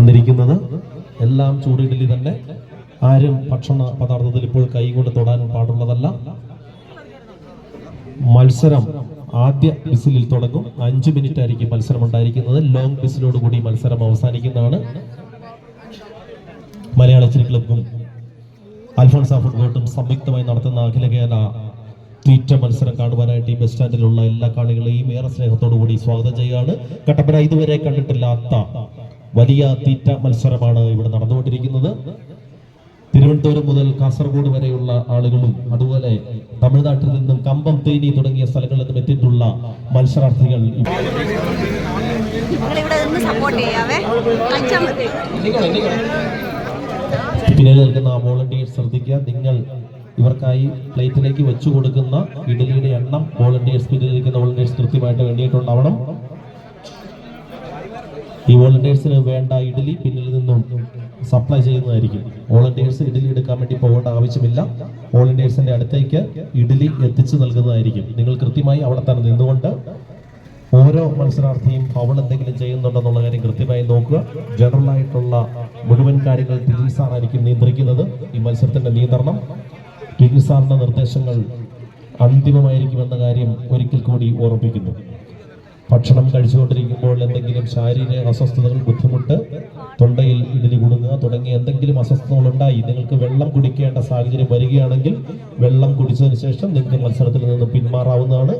തന്നിരിക്കുന്നത്. എല്ലാം ചൂടിഡലി തന്നെ. ആരും ഭക്ഷണ പദാർത്ഥത്തിൽ ഇപ്പോൾ കൈകൊണ്ട് തൊടാൻ പാടുള്ളതല്ല. മത്സരം ആദ്യ ബിസിലിൽ തുടങ്ങും. അഞ്ച് മിനിറ്റ് ആയിരിക്കും മത്സരം ഉണ്ടായിരിക്കുന്നത് ലോങ് ബിസിലോട് കൂടി മത്സരം അവസാനിക്കുന്നതാണ്. മലയാള ക്ലബും അൽഫോൺസ ഫുട്ബോട്ടും സംയുക്തമായി നടത്തുന്ന അഖില കേരള തീറ്റ മത്സരം കാണുവാനായിട്ട് ഈ ബസ് സ്റ്റാൻഡിലുള്ള എല്ലാ കാണികളെയും ഏറെ സ്നേഹത്തോടു കൂടി സ്വാഗതം ചെയ്യുകയാണ്. കട്ടപ്പന ഇതുവരെ കണ്ടിട്ടില്ലാത്ത വലിയ തീറ്റ മത്സരമാണ് ഇവിടെ നടന്നുകൊണ്ടിരിക്കുന്നത്. തിരുവനന്തപുരം മുതൽ കാസർഗോഡ് വരെയുള്ള ആളുകളും അതുപോലെ തമിഴ്നാട്ടിൽ നിന്നും കമ്പം തേനി തുടങ്ങിയ സ്ഥലങ്ങളിൽ നിന്നും എത്തിയിട്ടുള്ള മത്സരാർത്ഥികൾ പിന്നിൽ നിൽക്കുന്ന വോളണ്ടിയേഴ്സ് ശ്രദ്ധിക്കുക. നിങ്ങൾ ഇവർക്കായി പ്ലേറ്റിലേക്ക് വെച്ചു കൊടുക്കുന്ന ഇഡലിയുടെ എണ്ണം വോളണ്ടിയേഴ്സ് പിന്നിൽ നിൽക്കുന്ന വോളണ്ടിയേഴ്സ് കൃത്യമായിട്ട് വേണ്ടിയിട്ടുണ്ടാവണം ഈ വോളണ്ടിയേഴ്സിന് വേണ്ട ഇഡലി പിന്നിൽ നിന്നും സപ്ലൈ ചെയ്യുന്നതായിരിക്കും. വോളണ്ടിയേഴ്സ് ഇഡലി എടുക്കാൻ വേണ്ടി പോകേണ്ട ആവശ്യമില്ല. വോളണ്ടിയേഴ്സിന്റെ അടുത്തേക്ക് ഇഡലി എത്തിച്ചു നൽകുന്നതായിരിക്കും. നിങ്ങൾ കൃത്യമായി അവിടെ തന്നെ നിന്നുകൊണ്ട് ഓരോ മത്സരാർത്ഥിയും ഫൗൾ എന്തെങ്കിലും ചെയ്യുന്നുണ്ടെന്നുള്ള കാര്യം കൃത്യമായി നോക്കുക. ജനറൽ ആയിട്ടുള്ള മുഴുവൻ കാര്യങ്ങൾ ടിജി സാറായിരിക്കും നിയന്ത്രിക്കുന്നത്. ഈ മത്സരത്തിന്റെ നിയന്ത്രണം ടിജി സാറിന്റെ നിർദ്ദേശങ്ങൾ അന്തിമമായിരിക്കുമെന്ന കാര്യം ഒരിക്കൽ കൂടി ഓർമ്മിപ്പിക്കുന്നു. ഭക്ഷണം കഴിച്ചുകൊണ്ടിരിക്കുമ്പോൾ എന്തെങ്കിലും ശാരീരിക അസ്വസ്ഥതകൾ ബുദ്ധിമുട്ട് തൊണ്ടയിൽ ഇഡലി കുടുങ്ങുക തുടങ്ങിയ എന്തെങ്കിലും അസ്വസ്ഥതകൾ ഉണ്ടായി നിങ്ങൾക്ക് വെള്ളം കുടിക്കേണ്ട സാഹചര്യം വരികയാണെങ്കിൽ വെള്ളം കുടിച്ചതിന് ശേഷം നിങ്ങൾക്ക് മത്സരത്തിൽ നിന്ന് പിന്മാറാവുന്നതാണ്.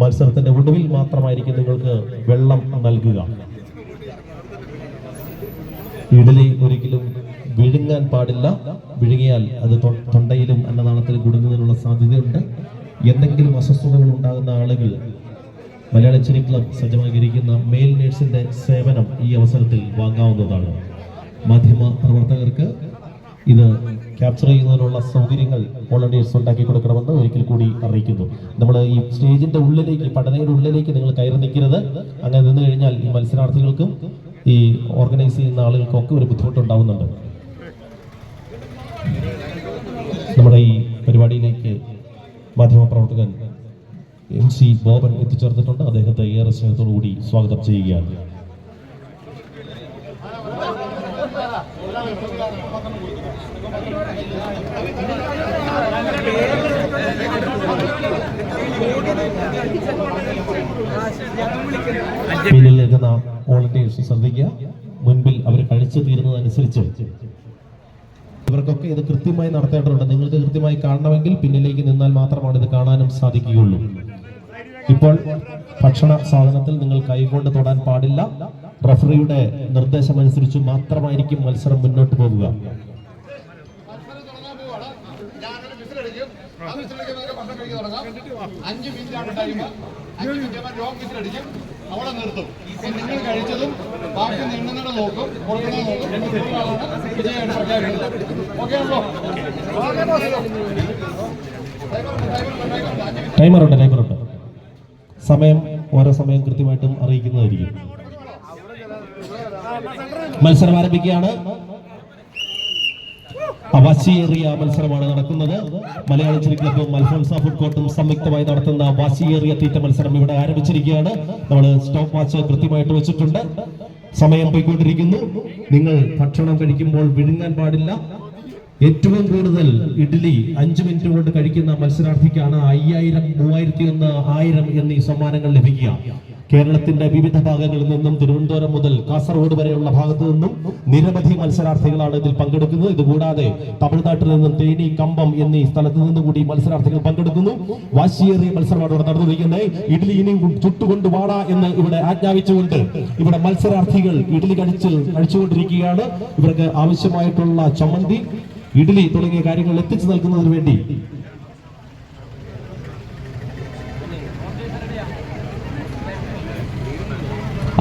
മത്സരത്തിന്റെ ഒടുവിൽ മാത്രമായിരിക്കും നിങ്ങൾക്ക് വെള്ളം നൽകുക. ഇഡലി ഒരിക്കലും വിഴുങ്ങാൻ പാടില്ല. വിഴുങ്ങിയാൽ അത് തൊണ്ടയിലും അന്നദാനത്തിലും കുടുങ്ങുന്നതിനുള്ള സാധ്യതയുണ്ട്. എന്തെങ്കിലും അസ്വസ്ഥതകൾ ഉണ്ടാകുന്ന ആളുകൾ മലയാള ചിരി ക്ലബ് സജ്ജമാക്കിയിരിക്കുന്ന മെയിൽ നേഴ്സിന്റെ സേവനം ഈ അവസരത്തിൽ വാങ്ങാവുന്നതാണ്. മാധ്യമ പ്രവർത്തകർക്ക് ഇത് ക്യാപ്ചർ ചെയ്യുന്നതിനുള്ള സൗകര്യങ്ങൾ വോളണ്ടിയേഴ്സ് ഉണ്ടാക്കി കൊടുക്കണമെന്ന് ഒരിക്കൽ കൂടി അറിയിക്കുന്നു. നമ്മൾ ഈ സ്റ്റേജിന്റെ ഉള്ളിലേക്ക് പഠനയുടെ ഉള്ളിലേക്ക് നിങ്ങൾ കയറി നിൽക്കരുത്. അങ്ങനെ നിന്ന് കഴിഞ്ഞാൽ ഈ മത്സരാർത്ഥികൾക്കും ഈ ഓർഗനൈസ് ചെയ്യുന്ന ആളുകൾക്കൊക്കെ ഒരു ബുദ്ധിമുട്ടുണ്ടാവുന്നുണ്ട്. നമ്മുടെ ഈ പരിപാടിയിലേക്ക് മാധ്യമപ്രവർത്തകൻ എം സി ബോബൻ എത്തിച്ചേർന്നിട്ടുണ്ട്. അദ്ദേഹത്തെ ഏറെ സ്നേഹത്തോടുകൂടി സ്വാഗതം ചെയ്യുകയാണ്. ശ്രദ്ധിക്കുക. മുൻപിൽ അവർ കഴിച്ചു തീരുന്നതനുസരിച്ച്. ഇവർക്കൊക്കെ ഇത് കൃത്യമായി നടത്തേണ്ടതുണ്ട്. നിങ്ങൾക്ക് കൃത്യമായി കാണണമെങ്കിൽ പിന്നിലേക്ക് നിന്നാൽ മാത്രമാണ് ഇത് കാണാനും സാധിക്കുകയുള്ളൂ. ഇപ്പോൾ ഭക്ഷണ സാധനത്തിൽ നിങ്ങൾ കൈകൊണ്ട് തൊടാൻ പാടില്ല. റഫറിയുടെ നിർദ്ദേശമനുസരിച്ച് മാത്രമായിരിക്കും മത്സരം മുന്നോട്ട് പോകുക. അഞ്ച് മിനിറ്റാണ് ടൈം അഞ്ച് മിനിറ്റ് ആകുമ്പോൾ ലോങ് വിസിലടിക്കും അവിടെ നിർത്തും. ഇപ്പൊ നിങ്ങൾ കഴിച്ചതും ബാക്കി നിണ്ണുന്നത് നോക്കും. പ്രഖ്യാപിക്കുന്നത് ഓക്കെ ആണല്ലോ ടൈമറുണ്ട് ടൈമറുണ്ട് സമയം ഓരോ സമയം കൃത്യമായിട്ടും അറിയിക്കുന്നതായിരിക്കും. മത്സരം ആരംഭിക്കുകയാണ്. വാശിയേറിയ മത്സരമാണ് നടക്കുന്നത്. മലയാളി ചിരി ക്ലബും അൽഫോൺസ ഫുഡ് കോർട്ടും സംയുക്തമായി നടത്തുന്ന വാശിയേറിയ തീറ്റ മത്സരം ഇവിടെ ആരംഭിച്ചിരിക്കുകയാണ്. നമ്മൾ സ്റ്റോപ്പ് വാച്ച് കൃത്യമായിട്ട് വെച്ചിട്ടുണ്ട്. സമയം പോയിക്കൊണ്ടിരിക്കുന്നു. നിങ്ങൾ ഭക്ഷണം കഴിക്കുമ്പോൾ വിഴുങ്ങാൻ പാടില്ല. ഏറ്റവും കൂടുതൽ ഇഡ്ഡലി അഞ്ചു മിനിറ്റ് കൊണ്ട് കഴിക്കുന്ന മത്സരാർത്ഥിക്കാണ് അയ്യായിരം മൂവായിരത്തി ഒന്ന് ആയിരം എന്നീ സമ്മാനങ്ങൾ ലഭിക്കുക. കേരളത്തിന്റെ വിവിധ ഭാഗങ്ങളിൽ നിന്നും തിരുവനന്തപുരം മുതൽ കാസർഗോഡ് വരെയുള്ള ഭാഗത്ത് നിന്നും നിരവധി മത്സരാർത്ഥികളാണ് ഇതിൽ പങ്കെടുക്കുന്നത്. ഇതുകൂടാതെ തമിഴ്നാട്ടിൽ നിന്നും തേനി കമ്പം എന്നീ സ്ഥലത്ത് നിന്നും കൂടി മത്സരാർത്ഥികൾ പങ്കെടുക്കുന്നു. വാശിയേറിയ മത്സരമാണ് ഇവിടെ നടന്നിരിക്കുന്നത് ഇഡ്ലി ഇനിയും ചുട്ടുകൊണ്ട് വാടാ എന്ന് ഇവിടെ ആജ്ഞാപിച്ചുകൊണ്ട് ഇവിടെ മത്സരാർത്ഥികൾ ഇഡ്ലി കഴിച്ച് കഴിച്ചുകൊണ്ടിരിക്കുകയാണ്. ഇവർക്ക് ആവശ്യമായിട്ടുള്ള ചമ്മന്തി ഇഡ്ലി തുടങ്ങിയ കാര്യങ്ങൾ എത്തിച്ചു നൽകുന്നതിന് വേണ്ടി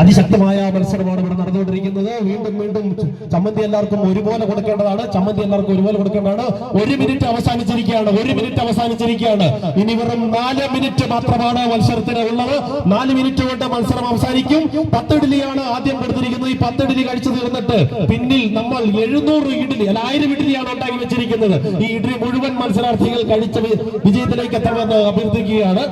അതിശക്തമായ മത്സരമാണ് ഇവിടെ നടന്നുകൊണ്ടിരിക്കുന്നത്. വീണ്ടും വീണ്ടും ചമ്മന്തി എല്ലാവർക്കും ഒരുപോലെ കൊടുക്കേണ്ടതാണ്. ചമ്മന്തി എല്ലാവർക്കും ഒരുപോലെ കൊടുക്കേണ്ടതാണ്. ഒരു മിനിറ്റ് അവസാനിച്ചിരിക്കുകയാണ്. ഒരു മിനിറ്റ് അവസാനിച്ചിരിക്കുകയാണ്. ഇനി വെറും നാല് മിനിറ്റ് മാത്രമാണ് മത്സരത്തിന് ഉള്ളത്. നാല് മിനിറ്റ് കൊണ്ട് മത്സരം അവസാനിക്കും. പത്തിഡിലിയാണ് ആദ്യം കൊടുത്തിരിക്കുന്നത്. ഈ പത്തിഡിലി കഴിച്ചു തീർന്നിട്ട് പിന്നിൽ നമ്മൾ എഴുന്നൂറ് ഇഡ്ഡലി അല്ല ആയിരം ഇഡ്ഡലിയാണ് ഉണ്ടാക്കി വെച്ചിരിക്കുന്നത്. ഈ ഇഡ്ഡലി മുഴുവൻ മത്സരാർത്ഥികൾ കഴിച്ച വിജയത്തിലേക്ക് എത്തണമെന്ന് അഭ്യർത്ഥിക്കുകയാണ്.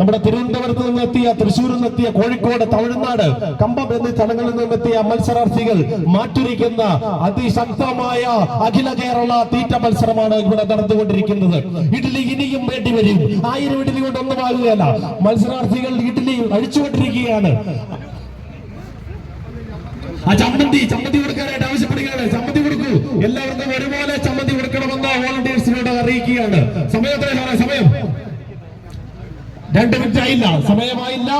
നമ്മുടെ തിരുവനന്തപുരത്ത് നിന്നെത്തിയ തൃശ്ശൂരിൽ നിന്നെത്തിയ കോഴിക്കോട് തമിഴ്നാട് കമ്പം എന്നീ സ്ഥലങ്ങളിൽ നിന്നെത്തിയ മത്സരാർത്ഥികൾ മാറ്റുരിക്കുന്ന അതിശക്തമായ അഖില കേരള തീറ്റ മത്സരമാണ് ഇവിടെ നടന്നുകൊണ്ടിരിക്കുന്നത്. ഇഡ്ഡലി ഇനിയും വേണ്ടി വരും. ആയിരം ഇഡ്ഡലി കൊണ്ട് ഒന്നും ആകുകയല്ല മത്സരാർത്ഥികൾ ഇഡ്ഡലി അഴിച്ചുകൊണ്ടിരിക്കുകയാണ്. ആ ചമ്മന്തി ചമ്മന്തി കൊടുക്കാനായിട്ട് ആവശ്യപ്പെടുകയാണ്. ചമ്മന്തി കൊടുക്കൂ. എല്ലാവർക്കും ഒരുപോലെ ചമ്മന്തി കൊടുക്കണമെന്ന് വോളണ്ടിയേഴ്സിനോട് അറിയിക്കുകയാണ്. സമയത്തെ സമയം. രണ്ട് മിനിറ്റ് ആയില്ല. സമയമായില്ല.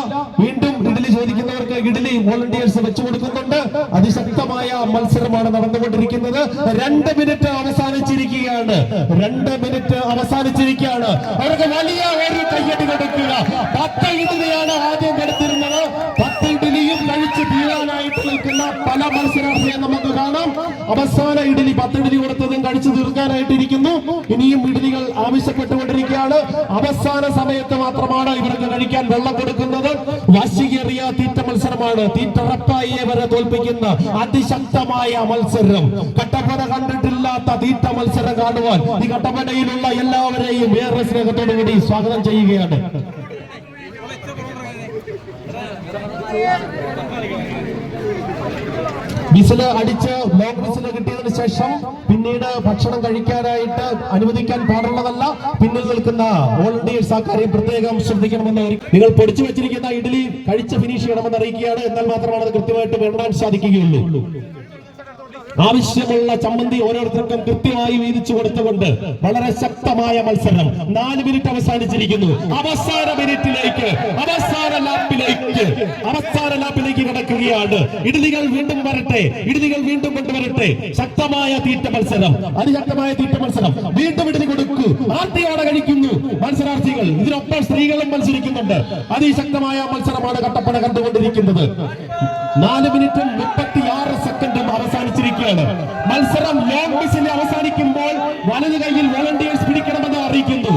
വീണ്ടും ഇഡലി ചോദിക്കുന്നവർക്ക് ഇഡലി വോളണ്ടിയേഴ്സ് വെച്ചു കൊടുക്കുന്നുണ്ട്. അതിശക്തമായ മത്സരമാണ് നടന്നുകൊണ്ടിരിക്കുന്നത്. രണ്ട് മിനിറ്റ് അവസാനിച്ചിരിക്കുകയാണ്. രണ്ട് മിനിറ്റ് അവസാനിച്ചിരിക്കുകയാണ്. അവർക്ക് വലിയ ഒരു കയ്യടി കൊടുക്കുക. പത്ത് ഇഡലിയാണ് ആദ്യം കൊടുത്തിരുന്നത് പത്ത് ഇഡലിയും കഴിച്ച് തീരാനായിട്ട് നിൽക്കുന്ന പല കാണാം അവസാന ഇഡലി പത്ത് ഇഡലി കൊടുത്തതും കഴിച്ചു തീർക്കാനായിട്ടിരിക്കുന്നു. ഇനിയും ഇഡലികൾ ആവശ്യപ്പെട്ടുകൊണ്ടിരിക്കുകയാണ്. അവസാന സമയത്ത് മാത്രമാണ് ഇവർക്ക് കഴിക്കാൻ വെള്ളം കൊടുക്കുന്നത്. വാശികേറിയ തീറ്റ മത്സരമാണ്. തീറ്റ ഉറപ്പായി ഇവരെ തോൽപ്പിക്കുന്ന അതിശക്തമായ മത്സരം. കട്ടപ്പന കണ്ടിട്ടില്ലാത്ത തീറ്റ മത്സരം കാണുവാൻ ഈ കട്ടപ്പനയിലുള്ള എല്ലാവരെയും ഏറെ സ്നേഹത്തോടു കൂടി സ്വാഗതം ചെയ്യുകയാണ്. വിസിൽ അടിച്ച് ലോങ് വിസിൽ കിട്ടിയതിന് ശേഷം പിന്നീട് ഭക്ഷണം കഴിക്കാനായിട്ട് അനുവദിക്കാൻ പാടുള്ളതല്ല പിന്നിൽ നിൽക്കുന്ന വോളണ്ടിയേഴ്സ് ആ കാര്യം പ്രത്യേകം ശ്രദ്ധിക്കണമെന്ന് നിങ്ങൾ പൊടിച്ചു വെച്ചിരിക്കുന്ന ഇഡലി കഴിച്ച് ഫിനിഷ് ചെയ്യണമെന്ന് അറിയിക്കുകയാണ്. എന്നാൽ മാത്രമാണ് അത് കൃത്യമായിട്ട് വേണ്ടാൻ സാധിക്കുകയുള്ളൂ. ആവശ്യമുള്ള ചമ്മന്തി ഓരോരുത്തർക്കും കൃത്യമായി വീതിച്ചു കൊടുത്തുകൊണ്ട് വളരെ ശക്തമായ മത്സരം. നാല് മിനിറ്റ് അവസാനിച്ചിരിക്കുന്നു. അവസാന മിനിറ്റിലേക്ക് അവസാന ലാപ്പിലേക്ക് അവസാന ലാപ്പിലേക്ക് കിടക്കുകയാണ്. ഇഡലികൾ വീണ്ടും വരട്ടെ ഇഡലികൾ വീണ്ടും കൊണ്ടുവരട്ടെ. ശക്തമായ തീറ്റ മത്സരം അതിശക്തമായ തീറ്റ മത്സരം. വീണ്ടും ഇഡലി കൊടുക്കൂ. ആർത്തിയോടെ കഴിക്കുന്നു. മത്സരാർത്ഥികൾ ഇതിനൊപ്പം സ്ത്രീകളും മത്സരിക്കുന്നുണ്ട്. അതിശക്തമായ മത്സരമാണ് കട്ടപ്പന കണ്ടുകൊണ്ടിരിക്കുന്നത്. നാല് മിനിറ്റും സെക്കൻഡും അവസാനിച്ചിരിക്കുകയാണ് മത്സരം ലോങ് മിസിൽ അവസാനിക്കുമ്പോൾ വലതു കൈയിൽ വോളണ്ടിയേഴ്സ് പിടിക്കണമെന്ന് അറിയിക്കുന്നു.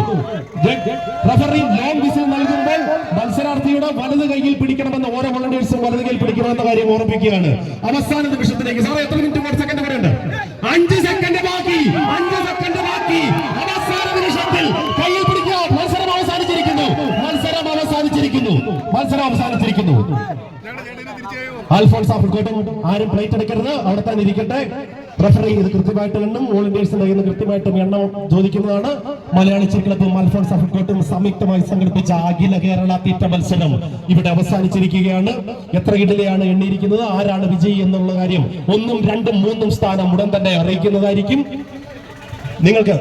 റഫറി ലോങ് മിസിൽ നൽകുമ്പോൾ മത്സരാർത്ഥിയുടെ വലത് കൈയിൽ പിടിക്കണമെന്ന് ഓരോ വോളണ്ടിയേഴ്സും വലത് കൈയിൽ പിടിക്കണമെന്ന കാര്യം ഓർമ്മിക്കുകയാണ് അവസാന നിമിഷത്തിലേക്ക്. സാറേ എത്ര മിനിറ്റ് സെക്കൻഡ് വരെയുണ്ട് അഞ്ച് സെക്കൻഡ് ബാക്കി. അഞ്ച് സെക്കൻഡ് ബാക്കി. അവസാന നിമിഷത്തിൽ കയ്യിൽ പിടിക്കുക. മത്സരം അവസാനിച്ചിരിക്കുന്നു. മത്സരം അവസാനിച്ചിരിക്കുന്നു. മത്സരം അവസാനിച്ചിരിക്കുന്നു. അൽഫോൺസ് ആഫ്രിക്കോട്ടും ആരും പ്ലേറ്റ് എടുക്കരുത്. അവിടെ തന്നെ ഇരിക്കട്ടെ. റഫറി ഇത് കൃത്യമായിട്ട് എണ്ണം. വോളണ്ടിയേഴ്സിന്റെ കയ്യിൽ നിന്ന് കൃത്യമായിട്ടും എണ്ണം ചോദിക്കുന്നതാണ്. മലയാളി ചിരിക്കളത്തും അൽഫോൺസ് ആഫ്രിക്കോട്ടും സംയുക്തമായി സംഘടിപ്പിച്ച അഖില കേരള തീറ്റ മത്സരം ഇവിടെ അവസാനിച്ചിരിക്കുകയാണ്. എത്ര ഇഡലിയാണ് എണ്ണിയിരിക്കുന്നത്? ആരാണ് വിജയി എന്നുള്ള കാര്യം ഒന്നും രണ്ടും മൂന്നും സ്ഥാനം ഉടൻ തന്നെ അറിയിക്കുന്നതായിരിക്കും. നിങ്ങൾക്ക്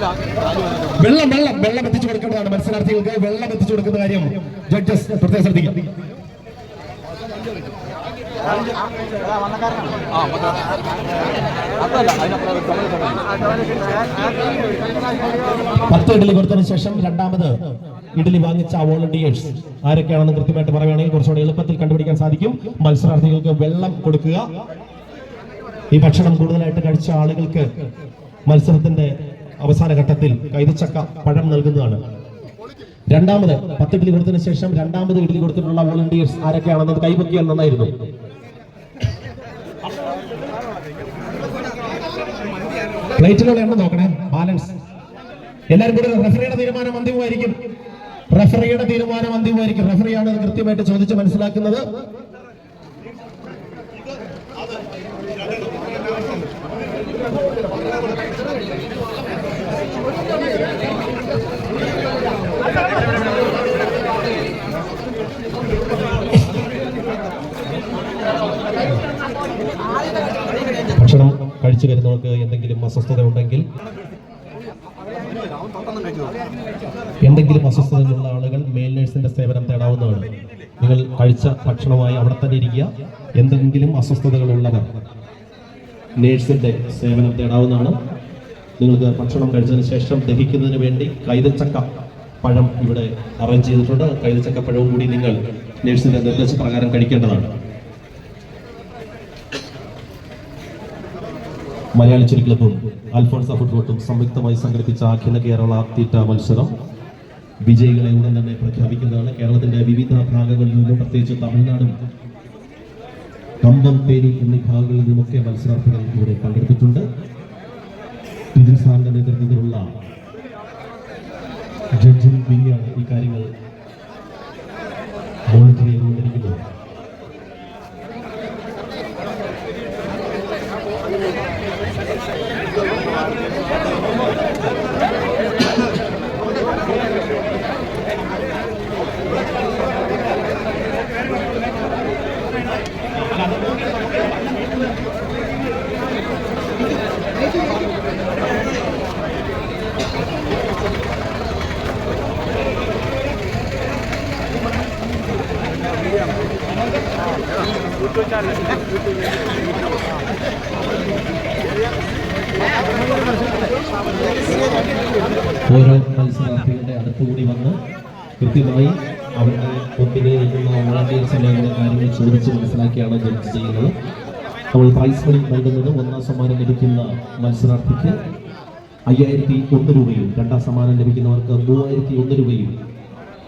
വെള്ളം വെള്ളം വെള്ളം എത്തിച്ചു കൊടുക്കേണ്ടതാണ് മത്സരാർത്ഥികൾക്ക് വെള്ളം എത്തിച്ചു കൊടുക്കുന്ന കാര്യം. ജഡ്ജസ് പ്രത്യേകം ശ്രദ്ധിക്കാം. പത്ത് ഇഡലി കൊടുത്തതിന് ശേഷം രണ്ടാമത് ഇഡലി വാങ്ങിച്ച വോളണ്ടിയേഴ്സ്. ആരൊക്കെയാണെന്ന് കൃത്യമായിട്ട് പറയുകയാണെങ്കിൽ കുറച്ചുകൂടെ എളുപ്പത്തിൽ കണ്ടുപിടിക്കാൻ സാധിക്കും. മത്സരാർത്ഥികൾക്ക് വെള്ളം കൊടുക്കുക. ഈ ഭക്ഷണം കൂടുതലായിട്ട് കഴിച്ച ആളുകൾക്ക് മത്സരത്തിന്റെ അവസാന ഘട്ടത്തിൽ കൈതച്ചക്ക പഴം നൽകുന്നതാണ്. രണ്ടാമത് പത്ത് ഇഡ്ലി കൊടുത്തതിന് ശേഷം രണ്ടാമത് ഇഡ്ലി കൊടുത്തിട്ടുള്ള വോളണ്ടിയേഴ്സ് ആരൊക്കെയാണെന്നത് കൈപൊക്കിയാൽ നന്നായിരുന്നു. പ്ലേറ്റിലുള്ള എണ്ണം നോക്കണേ ബാലൻസ് എല്ലാവരും കൂടെ റഫറിയുടെ തീരുമാനം അന്തിമമായിരിക്കും. റഫറിയുടെ തീരുമാനം അന്തിമമായിരിക്കും. റഫറിയാണ് കൃത്യമായിട്ട് ചോദിച്ച് മനസ്സിലാക്കുന്നത് ഭക്ഷണം കഴിച്ചു വരുന്നവർക്ക് എന്തെങ്കിലും അസ്വസ്ഥത ഉണ്ടെങ്കിൽ എന്തെങ്കിലും അസ്വസ്ഥതകളുള്ള ആളുകൾ മെയിൽ നഴ്സിന്റെ സേവനം തേടാവുന്നതാണ്. നിങ്ങൾ കഴിച്ച ഭക്ഷണമായി അവിടെ തന്നെ ഇരിക്കുക. എന്തെങ്കിലും അസ്വസ്ഥതകളുള്ളവർ നേഴ്സിന്റെ സേവനം തേടാവുന്നതാണ്. നിങ്ങൾക്ക് ഭക്ഷണം കഴിച്ചതിന് ശേഷം ദഹിക്കുന്നതിന് വേണ്ടി കൈതച്ചക്ക പഴം ഇവിടെ അറേഞ്ച് ചെയ്തിട്ടുണ്ട്. കൈതച്ചക്ക പഴവും കൂടി നിങ്ങൾ നേഴ്സിന്റെ നിർദ്ദേശപ്രകാരം കഴിക്കേണ്ടതാണ്. മലയാളി ചെറി ക്ലബും അൽഫോൺസ ഫുട്ബോട്ടും സംയുക്തമായി സംഘടിപ്പിച്ച അഖില കേരള തീറ്റ മത്സരം വിജയികളെ ഉടൻ തന്നെ പ്രഖ്യാപിക്കുന്നതാണ്. കേരളത്തിന്റെ വിവിധ ഭാഗങ്ങളിൽ നിന്നും പ്രത്യേകിച്ച് തമിഴ്നാടും കമ്പം തേനി എന്നീ ഭാഗങ്ങളിൽ നിന്നുമൊക്കെ മത്സരാർത്ഥികൾ ഇവിടെ പങ്കെടുത്തിട്ടുണ്ട്. ഇതിൽ സാറിന്റെ നേതൃത്വത്തിലുള്ള ജഡ്ജിംഗ് വിങ്ങാണ് ഈ കാര്യങ്ങൾ മോണിറ്റർ ചെയ്തുകൊണ്ടിരിക്കുന്നു ഓരോ മത്സരാർത്ഥികളുടെ അടുത്തുകൂടി വന്ന് കൃത്യമായി അവരുടെ മുമ്പിൽ നിൽക്കുന്ന വോളണ്ടിയേഴ്സിനെ അങ്ങനെ കാര്യങ്ങൾ ചോദിച്ച് മനസ്സിലാക്കിയാണ് ജഡ്ജ് ചെയ്യുന്നത്. നമ്മൾ പ്രൈസ് മണി നൽകുന്നത് ഒന്നാം സമ്മാനം ലഭിക്കുന്ന മത്സരാർത്ഥിക്ക് അയ്യായിരത്തി ഒന്ന് രൂപയും രണ്ടാം സമ്മാനം ലഭിക്കുന്നവർക്ക് മൂവായിരത്തി ഒന്ന് രൂപയും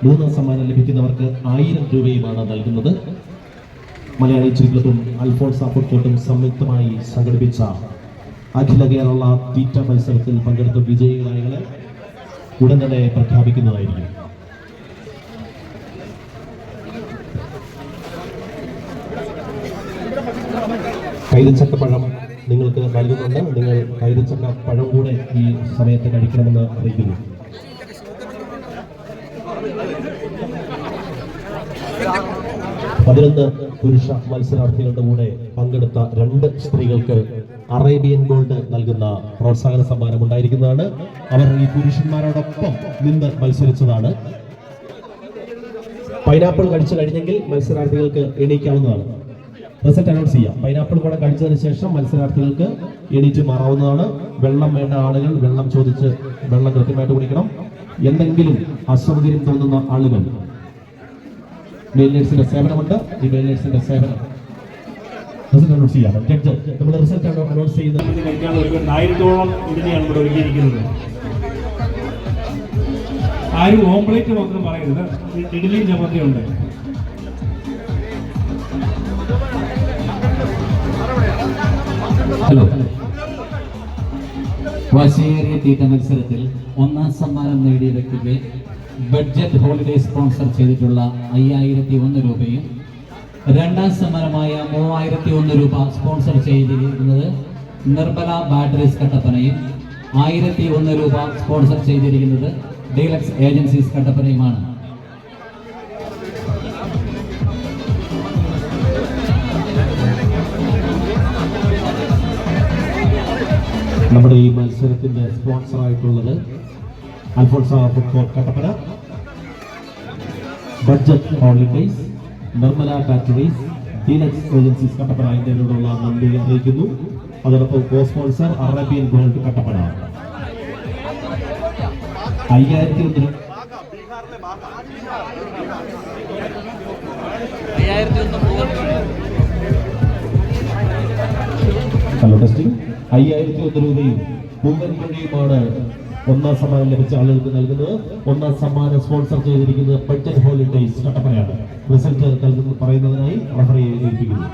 മൂന്നാം സമ്മാനം ലഭിക്കുന്നവർക്ക് ആയിരം രൂപയുമാണ് നൽകുന്നത്. മലയാളി ചുരുക്കത്തും അൽഫോൺസ് അപ്പുറത്തോട്ടും സംയുക്തമായി സംഘടിപ്പിച്ച അഖില കേരള തീറ്റ മത്സരത്തിൽ പങ്കെടുത്ത വിജയികളായകളെ ഉടൻ തന്നെ പ്രഖ്യാപിക്കുന്നതായിരിക്കും. കൈതച്ചക്ക പഴം നിങ്ങൾക്ക് നൽകുന്നുണ്ട്. നിങ്ങൾ കൈതച്ചക്ക പഴം കൂടെ ഈ സമയത്ത് കഴിക്കണമെന്ന് അറിയിക്കുന്നു. പതിനൊന്ന് പുരുഷ മത്സരാർത്ഥികളുടെ കൂടെ പങ്കെടുത്ത രണ്ട് സ്ത്രീകൾക്ക് അറേബ്യൻ ഗോൾഡ് നൽകുന്ന പ്രോത്സാഹന സമ്മാനം ഉണ്ടായിരിക്കുന്നതാണ് അവർ ഈ പുരുഷന്മാരോടൊപ്പം നിന്ന് മത്സരിച്ചതാണ്. പൈനാപ്പിൾ കഴിച്ചു കഴിഞ്ഞെങ്കിൽ മത്സരാർത്ഥികൾക്ക് എണീക്കാവുന്നതാണ്. റിസൾട്ട് അനൗൺസ് ചെയ്യാം. പൈനാപ്പിൾ കൂടെ കഴിച്ചതിന് ശേഷം മത്സരാർത്ഥികൾക്ക് എണീറ്റ് മാറാവുന്നതാണ്. വെള്ളം വേണ്ട ആളുകൾ വെള്ളം ചോദിച്ച് വെള്ളം കൃത്യമായിട്ട് കുടിക്കണം. എന്തെങ്കിലും അസൗകര്യം തോന്നുന്ന ആളുകൾ. മെയിലേഴ്സിന്റെ സേവനമുണ്ട്. ഈ മെയിലേഴ്സിന്റെ സേവനം റിസൾട്ട് അനൗൺസ് ചെയ്യാം. ജഡ്ജ് നമ്മൾ റിസൾട്ട് അനൗൺസ് ചെയ്യുന്നത്. കഴിക്കാനുള്ള ആയിരത്തോളം ഇവിടെ ഒരുക്കിയിരിക്കുന്നത്. ആരും ഓംപ്ലേറ്റ് മാത്രം പറയരുത്. ഇ- ഇഡലിയും ചപ്പാത്തിയും ഉണ്ട് ഹലോ തീറ്റ മത്സരത്തിൽ ഒന്നാം സമ്മാനം നേടിയ വ്യക്തിക്ക് ബഡ്ജറ്റ് ഹോളിഡേ സ്പോൺസർ ചെയ്തിട്ടുള്ള അയ്യായിരത്തി ഒന്ന് രൂപയും രണ്ടാം സമരമായ മൂവായിരത്തി ഒന്ന് രൂപ സ്പോൺസർ ചെയ്തിരിക്കുന്നത് നിർമ്മല ബാറ്ററീസ് കട്ടപ്പനയും ആയിരത്തി ഒന്ന് രൂപ സ്പോൺസർ ചെയ്തിരിക്കുന്നത് ഡീലക്സ് ഏജൻസീസ് കട്ടപ്പനയുമാണ്. നമ്മുടെ ഈ മത്സരത്തിന്റെ സ്പോൺസറായിട്ടുള്ളത് Alphonsa court Kattappana. Budget holidays Nirmala batteries deluxe agencies Kattappana എന്നതിനോടുള്ള നന്ദി അറിയിക്കുന്നു. അതോടൊപ്പം co sponsor Arabian gold Kattappana. അയ്യായിരത്തി ഒന്നിന് ഹലോ ടെസ്റ്റിംഗ് അയ്യായിരത്തി ഒന്ന് രൂപയും പൂവൻ വഴിയുമാണ് ഒന്നാം സമ്മാനം ലഭിച്ച ആളുകൾക്ക് നൽകുന്നത് ഒന്നാം സമ്മാനം സ്പോൺസർ ചെയ്തിരിക്കുന്നത് ബഡ്ജറ്റ് ഹോളിഡേസ് കട്ടപ്പനയാണ്. റിസൾട്ട് നൽകുന്ന പറയുന്നതിനായി റഫറിയെ ഏൽപ്പിക്കുന്നു.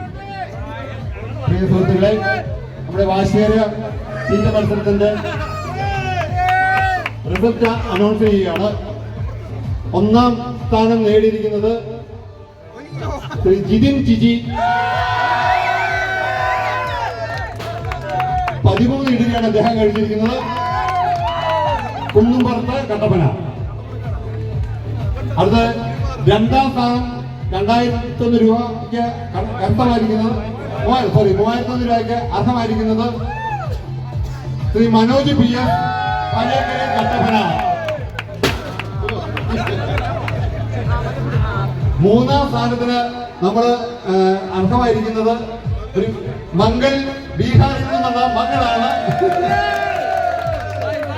ഒന്നാം സ്ഥാനം നേടിയിരിക്കുന്നത് ജിതിൻ ജിജി പതിമൂന്ന് ഇടിയാണ് അദ്ദേഹം കഴിച്ചിരിക്കുന്നത്. കുന്നുംപുറത്ത് കട്ടപ്പന. അടുത്ത് രണ്ടാം സ്ഥാനം രണ്ടായിരത്തി ഒന്ന് രൂപയ്ക്ക് അർത്ഥമായിരിക്കുന്നത് മൂവായിരം സോറി മൂവായിരത്തി ഒന്ന് രൂപയ്ക്ക് അർഹമായിരിക്കുന്നത് ശ്രീ മനോജ് പി എസ് പഴയക്കര കട്ടപ്പന. മൂന്നാം സ്ഥാനത്തിന് നമ്മൾ അർഹമായിരിക്കുന്നത് ഒരു മംഗൾ ബീഹാറിൽ നിന്നുള്ള മംഗളാണ്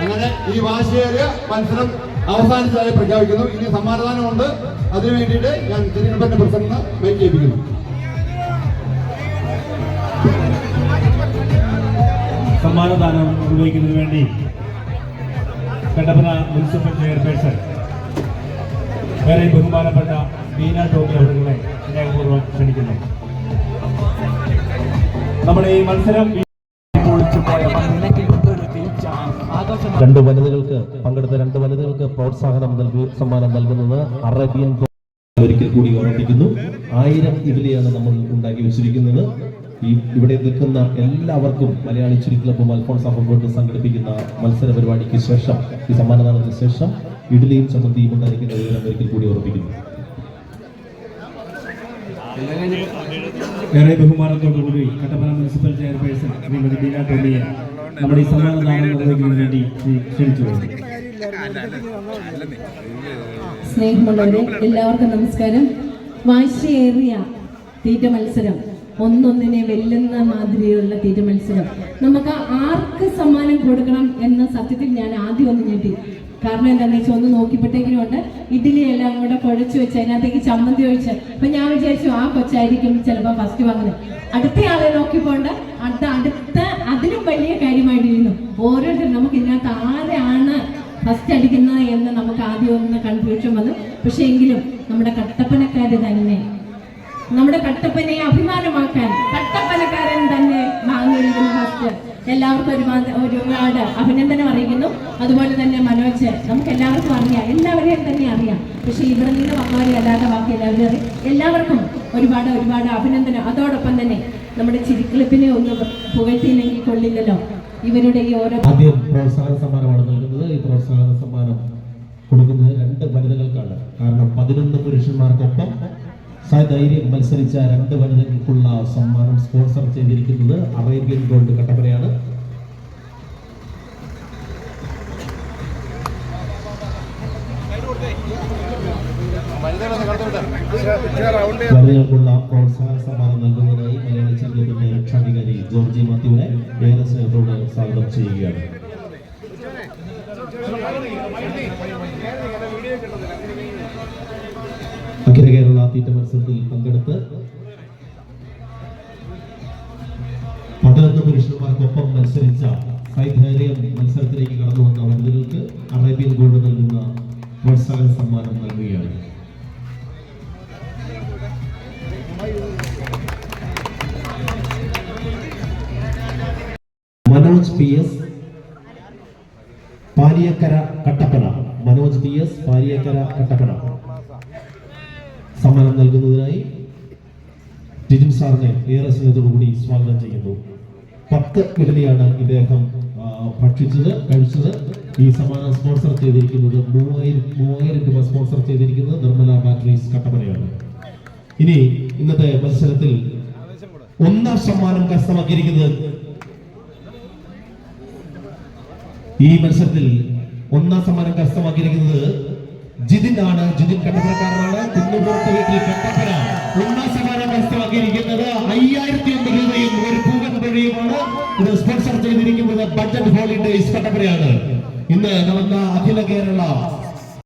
അങ്ങനെ ഈ വാശിയേറിയ മത്സരം അവസാനിച്ചതായി പ്രഖ്യാപിക്കുന്നു. ഇനി സമ്മാനദാനമുണ്ട്. അതിനു വേണ്ടിയിട്ട് ഞാൻ തിരുവനന്തപുരം പ്രസംഗം മൈക്ക് ചെയ്യിപ്പിക്കുന്നു സമ്മാനദാനം നിർവഹിക്കുന്നതിന് വേണ്ടി കട്ടപ്പന മുനിസിപ്പൽ ചെയർപേഴ്സൺ വേറെ ബഹുമാനപ്പെട്ട ബീന ടോമി അവരുടെ സ്നേഹപൂർവം ക്ഷണിക്കുന്നു. നമ്മുടെ ഈ മത്സരം രണ്ട് വനിതകൾക്ക് പങ്കെടുത്ത രണ്ട് വനിതകൾക്ക് പ്രോത്സാഹനം നൽകി സമ്മാനം നൽകുന്നത് അറേബ്യൻ ഒരിക്കൽ കൂടി ഓർമ്മിപ്പിക്കുന്നു. ആയിരം ഇഡലിയാണ് നമ്മൾ ഉണ്ടാക്കി വെച്ചിരിക്കുന്നത്. ഈ ഇവിടെ നിൽക്കുന്ന എല്ലാവർക്കും മലയാളി ചിരി ക്ലബ്ബും അൽഫോൺസ് അഫോർട്ട് സംഘടിപ്പിക്കുന്ന മത്സര പരിപാടിക്ക് ശേഷം ഈ സമ്മാനദാനത്തിന് ശേഷം ഇഡലിയും ചമ്മന്തിയും ഉണ്ടായിരിക്കുന്ന വിവരം ഒരിക്കൽ കൂടി ഓർമ്മിപ്പിക്കുന്നു. ഏറെ ബഹുമാനത്തോടുകൂടി കട്ടപ്പന മുനിസിപ്പൽ ചെയർപേഴ്സൺ ശ്രീമതി ബീന ടോമിയെ നമ്മുടെ ഈ നിർവഹിക്കുന്നതിന് വേണ്ടി ക്ഷണിച്ചു സ്നേഹമുള്ളവരെ എല്ലാവർക്കും നമസ്കാരം. വാശിയേറിയ തീറ്റ മത്സരം ഒന്നൊന്നിനെ വെല്ലുന്ന മാതിരിയുള്ള തീറ്റ മത്സരം. നമുക്ക് ആർക്ക് സമ്മാനം കൊടുക്കണം എന്ന സത്യത്തിൽ ഞാൻ ആദ്യം ഒന്ന് ഞെട്ടി. കാരണം എന്താണെന്ന് വെച്ചാൽ ഒന്ന് നോക്കിയപ്പോഴത്തേക്കിനുണ്ട് ഇഡ്ഡലി എല്ലാം കൂടെ കുഴച്ച് വെച്ച് അതിനകത്തേക്ക് ചമ്മന്തി ഒഴിച്ച്. അപ്പൊ ഞാൻ വിചാരിച്ചു ആ കൊച്ചായിരിക്കും ചിലപ്പോൾ ഫസ്റ്റ് വാങ്ങുന്നത് അടുത്ത ആളെ നോക്കിപ്പോണ്ട് അടുത്ത അടുത്ത അതിലും വലിയ കാര്യമായിട്ടിരുന്നു ഓരോരുത്തരും നമുക്ക് ഇതിനകത്ത് ആരാണ് ഫസ്റ്റ് അടിക്കുന്നത് എന്ന് നമുക്ക് ആദ്യം ഒന്ന് കൺഫ്യൂഷൻ വന്നു. പക്ഷെ എങ്കിലും നമ്മുടെ കട്ടപ്പനക്കാര് തന്നെ നമ്മുടെ കട്ടപ്പനയെ അഭിമാനമാക്കാൻ കട്ടപ്പനക്കാരൻ തന്നെ വാങ്ങിയിരിക്കുന്നു ഫസ്റ്റ് എല്ലാവർക്കും ഒരുപാട് ഒരുപാട് അഭിനന്ദനം അറിയിക്കുന്നു. അതുപോലെ തന്നെ മനോജ് നമുക്ക് എല്ലാവർക്കും അറിയാം എല്ലാവരെയും തന്നെ അറിയാം. പക്ഷെ ഇവിടെ നിന്ന് വന്നവരെ അല്ലാതെ ബാക്കി എല്ലാവരും എല്ലാവർക്കും ഒരുപാട് ഒരുപാട് അഭിനന്ദനം. അതോടൊപ്പം തന്നെ നമ്മുടെ ചിരിക്കളിപ്പിനെ ഒന്ന് പുകഴ്ത്തിയില്ലെങ്കിൽ കൊള്ളില്ലല്ലോ. ഇവരുടെ ഈ ഓരോ ആദ്യം പ്രോത്സാഹന സമ്മാനമാണ് നൽകുന്നത്. ഈ പ്രോത്സാഹന സമ്മാനം കൊടുക്കുന്നത് രണ്ട് വനിതകൾക്കാണ്. കാരണം പതിനൊന്ന് പുരുഷന്മാർക്കൊപ്പം സധൈര്യം മത്സരിച്ച രണ്ട് വനിതകൾക്കുള്ള സമ്മാനം സ്പോൺസർ ചെയ്തിരിക്കുന്നത് അറേബ്യൻ ഗോൾഡ് കട്ടപ്പനയാണ്. വനിതകൾക്കുള്ള പ്രോത്സാഹന സമ്മാനം ജോർജി മാത്യുവിനെ ഏറെ സ്നേഹത്തോടെ സ്വാഗതം ചെയ്യുകയാണ്. അഖില കേരള തീറ്റ മത്സരത്തിൽ പങ്കെടുത്ത് പതിനൊന്ന് പുരുഷന്മാർക്കൊപ്പം മത്സരിച്ച സൈധൈര്യം മത്സരത്തിലേക്ക് കടന്നു വന്ന വനിതകൾക്ക് അറേബ്യൻ ഗോൾഡ് നൽകുന്ന പ്രോത്സാഹന സമ്മാനം നൽകുകയാണ്. P S Paliyakkara Kattappana. Manoj P S Paliyakkara Kattappana. സമ്മാനം നൽകുന്നതിനായി ടിജിൻ സാറിനെ ഏറെ സ്നേഹത്തോടുകൂടി സ്വാഗതം ചെയ്യുന്നു. പത്ത് ഇഡലിയാണ് ഇദ്ദേഹം ഭക്ഷിച്ചത് കഴിച്ചത്. ഈ സമ്മാനം സ്പോൺസർ ചെയ്തിരിക്കുന്നത് മൂവായിരം മൂവായിരം രൂപ സ്പോൺസർ ചെയ്തിരിക്കുന്നത് നിർമ്മല ബാറ്ററീസ് കട്ടപ്പനയാണ്. ഇനി ഇന്നത്തെ മത്സരത്തിൽ ഒന്നാം സമ്മാനം കരസ്ഥമാക്കിയിരിക്കുന്നത് ഈ മത്സരത്തിൽ ഒന്നാം സമ്മാനം കരസ്ഥമാക്കിയിരിക്കുന്നത് ജിതിൻ ആണ് ജിതിൻ കട്ടപ്പനക്കാരനാണ്. കുന്നുപുറത്ത് വീട്ടിൽ കട്ടപ്പന ഒന്നാം സമ്മാനം കരസ്ഥമാക്കിയിരിക്കുന്നത് അയ്യായിരത്തി ഒന്ന് രൂപയും ഒരു പൂവൻ വഴിയുമാണ് ഇത് സ്പോൺസർ ചെയ്തിരിക്കുന്നത് ബഡ്ജറ്റ് ഹോളിഡേസ് കട്ടപ്പനയാണ്. ഇന്ന് നടന്ന അഖില കേരള